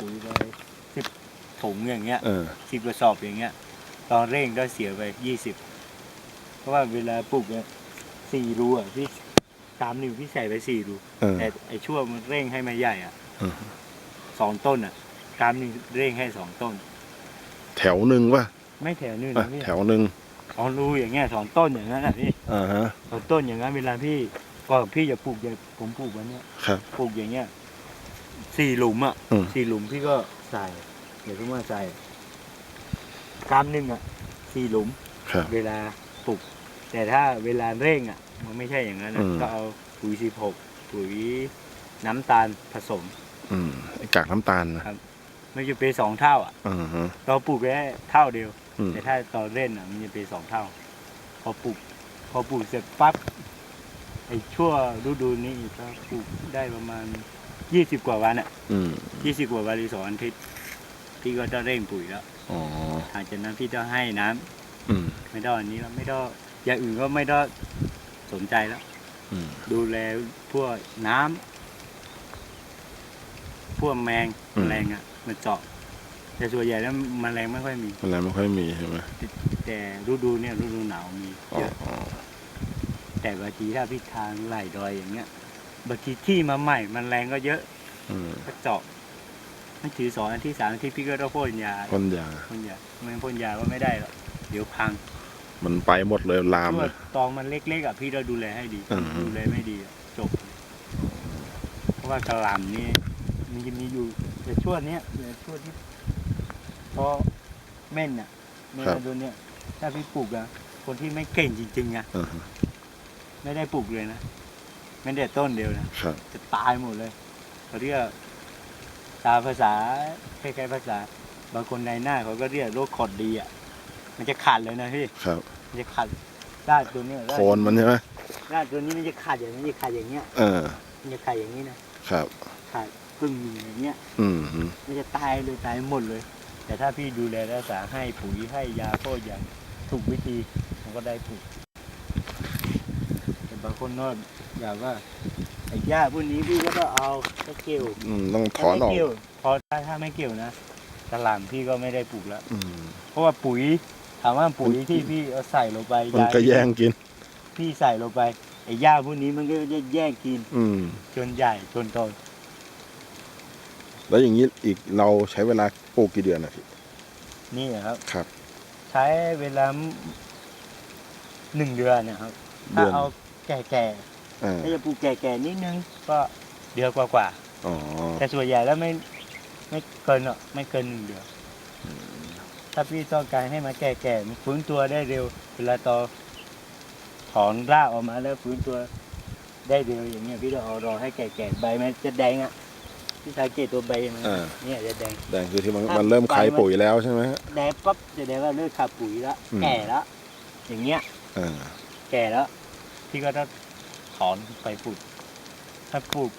ปุ๋ยไปสิบถุงอย่างเงี้ยเออ สิบกระสอบอย่างเงี้ย ตอนเร่งก็เสียไปยี่สิบเพราะว่าเวลาปลูกเนี่ยสี่รูอะพี่สามนิ้วพี่ใส่ไปสี่รูเออ แต่ไอ้ช่วงมันเร่งให้มาใหญ่อะอืมสองต้นอะสามนิ้วเร่งให้สองต้น แถวหนึ่งป่ะไม่แถวนึงอะนะพี่แถวหนึ่งสองรูอย่างเงี้ยสองต้นอย่างนั้นอะพี่อ่าฮะสองต้นอย่างนั้นเวลาพี่ก่อนพี่จะปลูกอย่างผมปลูกวันเนี้ยครับ ปลูกอย่างเงี้ย สี่หลุมอะอืม สี่หลุมพี่ก็ใส่เดี๋ยวพี่มาใส่กรัมหนึ่งอะสี่หลุม ครับ เวลาปลูกแต่ถ้าเวลาเร่งอะ มันไม่ใช่อย่างนั้นอะอืม ก็เอาปุ๋ยสิบหกปุ๋ยน้ำตาลผสม อืมไอ้กากน้ำตาลนะไม่จะเป็นสองเท่าอะอ่าฮะเราปลูกแค่เท่าเดียว อืมแต่ถ้าตอนเล่นอะมันจะเป็นสองเท่า พอปลูก พอปลูกเสร็จปั๊บไอ้ชั่วฤดูนี้ก็ปลูกได้ประมาณ ยี่สิบกว่าวันอะอืมยี่สิบกว่าวันหรือสองอาทิตย์พี่ก็จะเร่งปุ๋ยแล้วอ๋อหลังจากนั้นพี่ต้องให้น้ำอืมไม่ต้องอันนี้แล้วไม่ต้องอย่างอื่นก็ไม่ต้องสนใจแล้ว อืมดูแลพวกน้ำพวกแมงอืมแมลงอะมันเจาะ แต่ส่วนใหญ่แล้วแมลงไม่ค่อยมี อะไรไม่ค่อยมีใช่ไหมแต่ฤดูเนี่ยฤดูหนาวมีอ๋อเยอะอ๋อแต่บางทีถ้าพี่ทางไหลดอยอย่างเงี้ย บางทีที่มาใหม่มันแรงก็เยอะอืมก็เจาะมันถือสองอาทิตย์สามอาทิตย์พี่ก็ต้องพ่นยาพ่นยา พ่นยาไม่พ่นยาก็ไม่ได้หรอกเดี๋ยวพังมันไปหมดเลยลามช่เลวยตองมันเล็กๆอะพี่ต้องดูแลให้ดีอืม ดูแลไม่ดีอะจบ เพราะว่ากระหล่ำนี่มันจะมีอยู่แต่ช่วงเนี้ยแต่ช่วงที่พอเม่นอะเม่นตัวเนี้ยถ้าพี่ปลูกอะคนที่ไม่เก่งจริงๆอะอ่าฮะไม่ได้ปลูกเลยนะ ไม่ได้ต้นเดียวนะ ครับ จะตายหมดเลยเขาเรียกตามภาษาคล้ายๆภาษา บางคนในหน้าเขาก็เรียกโรคขอดดีอะ มันจะขาดเลยนะพี่ ครับ มันจะขาดด้านตัวเนี้ยด้าโคนมันใช่ไหมด้านตัวนี้มันจะขาดอย่างนี้จะขาดอย่างเงี้ย เออ มันจะขาดอย่างนี้นะ ครับ ขาดครึ่งหนึ่งอย่างเงี้ย อืมฮึมันจะตายเลยตายหมดเลย แต่ถ้าพี่ดูแลรักษาให้ปุ๋ยให้ยาพ่นอย่างถูกวิธีมันก็ได้ผลแต่บางคนนอด อยากว่าไอ้หญ้าพวกนี้พี่ก็ต้องเอาตะเกียวอืมต้องถอนออก ถ้าไม่เกี่ยวพอถ้าถ้าไม่เกี่ยวนะตลาดพี่ก็ไม่ได้ปลูกแล้ว อืม เพราะว่าปุ๋ยถามว่าปุ๋ยที่พี่เอาใส่ลงไปมันก็ยาแย่งกิน พี่ใส่ลงไปไอ้หญ้าพวกนี้มันก็จะแย่งกินอืม จนใหญ่จนโตแล้วอย่างนี้อีกเราใช้เวลาปลูกกี่เดือนนะพี่ นี่นะครับ ครับ ใช้เวลาหนึ่งเดือนนะครับ เดืถ้าอน เอาแก่ ๆอ่าถ้าจะปลูกแก่ๆนิดนึงก็เดือนกว่าอ๋อๆแต่ส่วนใหญ่แล้วไม่ไม่เกินหรอกไม่เกินหนึ่งเดือนถ้าพี่ต้องการให้มันแก่ๆมันฟื้นตัวได้เร็ว เวลาตอถอนรากออกมาแล้วฟื้นตัวได้เร็วอย่างเงี้ยพี่ต้องเอารอให้แก่ๆใบมันจะแดงอะพี่สังเกตตัวใบมันอ่าเนี่ยจะแดงแดงคือที่มันครับมันเริ่มคายไปมัน ปุ๋ยแล้วใช่ไหมฮะ แดงปั๊บจะแดงว่าเลิกขาดปุ๋ยแล้วอืม แก่แล้วอย่างเงี้ยอ่าแก่แล้วพี่ก็ต้อง ถอนไปปลูกถ้าปลูก